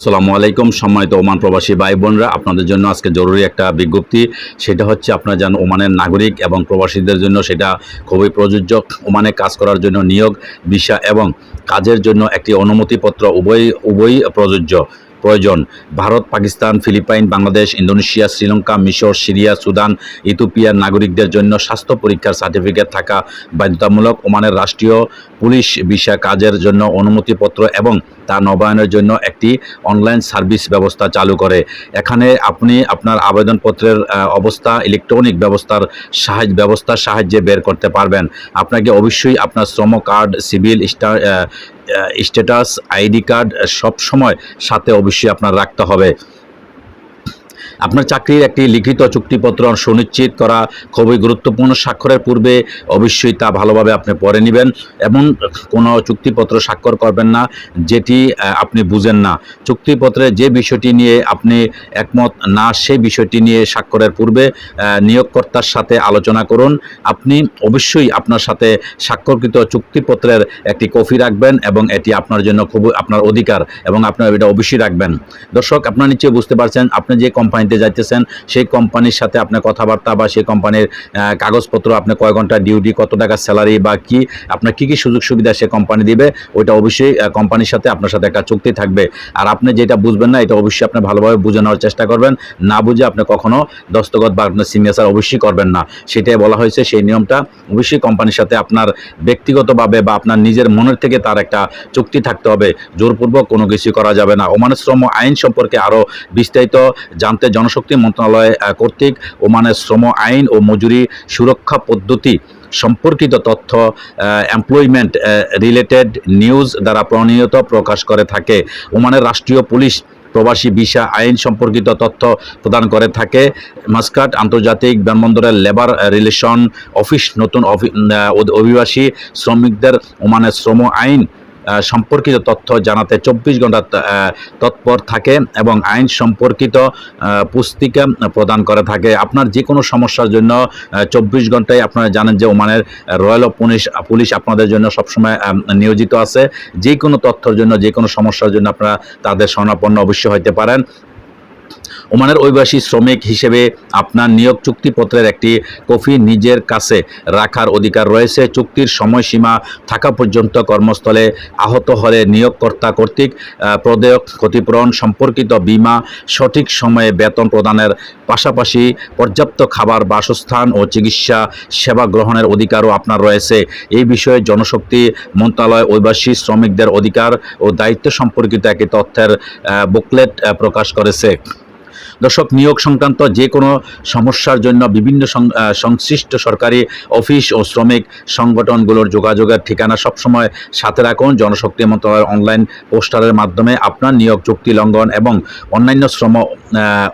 আসসালামু আলাইকুম, সম্মানিত ওমান প্রবাসী ভাই বোনরা আপনাদের জন্য আজকে জরুরি একটা বিজ্ঞপ্তি। সেটা হচ্ছে আপনারা যেন ওমানের নাগরিক এবং প্রবাসীদের জন্য সেটা খুবই প্রযোজ্য। ওমানে কাজ করার জন্য নিয়োগ, ভিসা এবং কাজের জন্য একটি অনুমতিপত্র উভয় উভয়ই প্রযোজ্য। প্রয়োজন। ভারত, পাকিস্তান, ফিলিপাইন, বাংলাদেশ, ইন্দোনেশিয়া, শ্রীলঙ্কা, মিশর, সিরিয়া, সুদান, ইথিওপিয়ার নাগরিকদের জন্য স্বাস্থ্য পরীক্ষার সার্টিফিকেট থাকা বাধ্যতামূলক ওমানের রাষ্ট্রীয় পুলিশ ভিসা কাজের জন্য অনুমতিপত্র এবং তা নবায়নের জন্য একটি অনলাইন সার্ভিস ব্যবস্থা চালু করে। এখানে আপনি আপনার আবেদনপত্রের অবস্থা, ইলেকট্রনিক ব্যবস্থার সাহায্য, ব্যবস্থার সাহায্যে বের করতে পারবেন। আপনাকে অবশ্যই আপনার শ্রম card, civil star status, ID card সব সময় সাথে অবশ্যই আপনার রাখতে হবে। আপনার চাকরির একটি লিখিত চুক্তিপত্র সুনিশ্চিত করা খুবই গুরুত্বপূর্ণ। স্বাক্ষরের পূর্বে অবশ্যই তা ভালোভাবে আপনি পড়ে নেবেন এমন কোনো চুক্তিপত্র স্বাক্ষর করবেন না, যেটি আপনি বুঝেন না। চুক্তিপত্রে যে বিষয়টি নিয়ে আপনি একমত না, সেই বিষয়টি নিয়ে স্বাক্ষরের পূর্বে নিয়োগকর্তার সাথে আলোচনা করুন। আপনি অবশ্যই আপনার সাথে স্বাক্ষরকৃত চুক্তিপত্রের একটি কপি রাখবেন এবং এটি আপনার জন্য খুব আপনার অধিকার এবং আপনার এটা অবশ্যই রাখবেন। দর্শক, আপনার নিশ্চয়ই বুঝতে পারছেন, আপনি যে কোম্পানিতে যাইতেছেন, সেই কোম্পানির সাথে আপনার কথাবার্তা বা সেই কোম্পানির কাগজপত্র আপনি কয় ঘণ্টা ডিউটি কত টাকা স্যালারি বা কি, আপনার কী কী সুযোগ সুবিধা সে কোম্পানি দিবে, ওইটা অবশ্যই কোম্পানির সাথে আপনার সাথে একটা চুক্তি থাকবে। আর আপনি যেটা বুঝবেন না, এটা অবশ্যই আপনি ভালোভাবে বুঝে নেওয়ার চেষ্টা করবেন। না বুঝে আপনি কখনো দস্তগত বা আপনার সিগনেচার অবশ্যই করবেন না। সেটাই বলা হয়েছে, সেই নিয়মটা অবশ্যই কোম্পানির সাথে আপনার ব্যক্তিগতভাবে বা আপনার নিজের মনের থেকে তার একটা চুক্তি থাকতে হবে। জোরপূর্বক কোনো কিছু করা যাবে না। ওমানের শ্রম আইন সম্পর্কে আরও বিস্তারিত জানতে জনশক্তি মন্ত্রণালয় কর্তৃক ওমানের শ্রম আইন ও মজুরি সুরক্ষা পদ্ধতি সম্পর্কিত তথ্য এমপ্লয়মেন্ট রিলেটেড নিউজ দ্বারা প্রণীত প্রকাশ করে থাকে। ওমানের রাষ্ট্রীয় পুলিশ প্রবাসী ভিসা আইন সম্পর্কিত তথ্য প্রদান করে থাকে। মাস্কাট আন্তর্জাতিক বিমানবন্দরের লেবার রিলেশন অফিস নতুন অভিবাসী শ্রমিকদের ওমানের শ্রম আইন সম্পর্কিত তথ্য জানাতে চব্বিশ ঘণ্টা তৎপর থাকে এবং আইন সম্পর্কিত পুস্তিকা প্রদান করে থাকে। আপনার যে কোনো সমস্যার জন্য চব্বিশ ঘন্টায় আপনারা জানেন যে ওমানের রয়্যাল পুলিশ পুলিশ আপনাদের জন্য সবসময় নিয়োজিত আছে। যে কোনো তথ্যের জন্য যে কোনো সমস্যার জন্য আপনারা তাদের স্বর্ণাপন্ন অবশ্যই হইতে পারেন। ওমানের অভিবাসী শ্রমিক হিসেবে আপনার নিয়োগ চুক্তিপত্রের একটি কপি নিজের কাছে রাখার অধিকার রয়েছে। চুক্তির সময়সীমা থাকা পর্যন্ত কর্মস্থলে আহত হলে নিয়োগকর্তা কর্তৃক প্রদেয় ক্ষতিপূরণ সম্পর্কিত বীমা সঠিক সময়ে বেতন প্রদানের পাশাপাশি পর্যাপ্ত খাবার, বাসস্থান ও চিকিৎসা সেবা গ্রহণের অধিকারও আপনার রয়েছে। এই বিষয়ে জনশক্তি মন্ত্রণালয় অভিবাসী শ্রমিকদের অধিকার ও দায়িত্ব সম্পর্কিত একটি তথ্যের বুকলেট প্রকাশ করেছে। দর্শক, নিয়োগ সংক্রান্ত যে কোনো সমস্যার জন্য বিভিন্ন সংশ্লিষ্ট সরকারি অফিস ও শ্রমিক সংগঠনগুলোর যোগাযোগের ঠিকানা সবসময় সাথে রাখুন। জনশক্তি মন্ত্রণালয়ের অনলাইন পোস্টারের মাধ্যমে আপনার নিয়োগ চুক্তি লঙ্ঘন এবং অন্যান্য শ্রম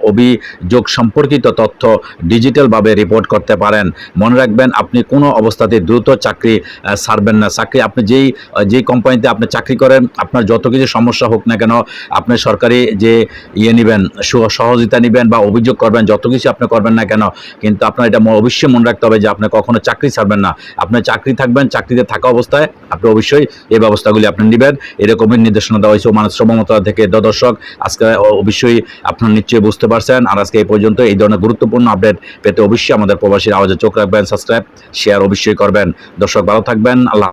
অভিযোগ সম্পর্কিত তথ্য ডিজিটালভাবে রিপোর্ট করতে পারেন। মনে রাখবেন, আপনি কোনো অবস্থাতে দ্রুত চাকরি ছাড়বেন না। চাকরি আপনি যেই যেই কোম্পানিতে আপনি চাকরি করেন, আপনার যত কিছু সমস্যা হোক না কেন, আপনি সরকারি যে ইয়ে নেবেন সহ- সহযোগিতা নেবেন বা অভিযোগ করবেন, যত কিছু আপনি করবেন না কেন, কিন্তু আপনার এটা অবশ্যই মনে রাখতে হবে যে আপনি কখনো চাকরি ছাড়বেন না। আপনি চাকরি থাকবেন, চাকরিতে থাকা অবস্থায় আপনি অবশ্যই এই ব্যবস্থাগুলি আপনি নেবেন। এরকমের নির্দেশনা দেওয়া হয়েছে মানব শ্রম থেকে। দর্শক, আজকে অবশ্যই আপনার নিশ্চয়ই বুঝতে পারছেন, আর আজকে এই পর্যন্ত এই ধরনের গুরুত্বপূর্ণ আপডেট পেতে অবশ্যই আমাদের প্রবাসীর আওয়াজে চোখ রাখবেন, সাবস্ক্রাইব শেয়ার অবশ্যই করবেন। দর্শক, ভালো থাকবেন, আল্লাহ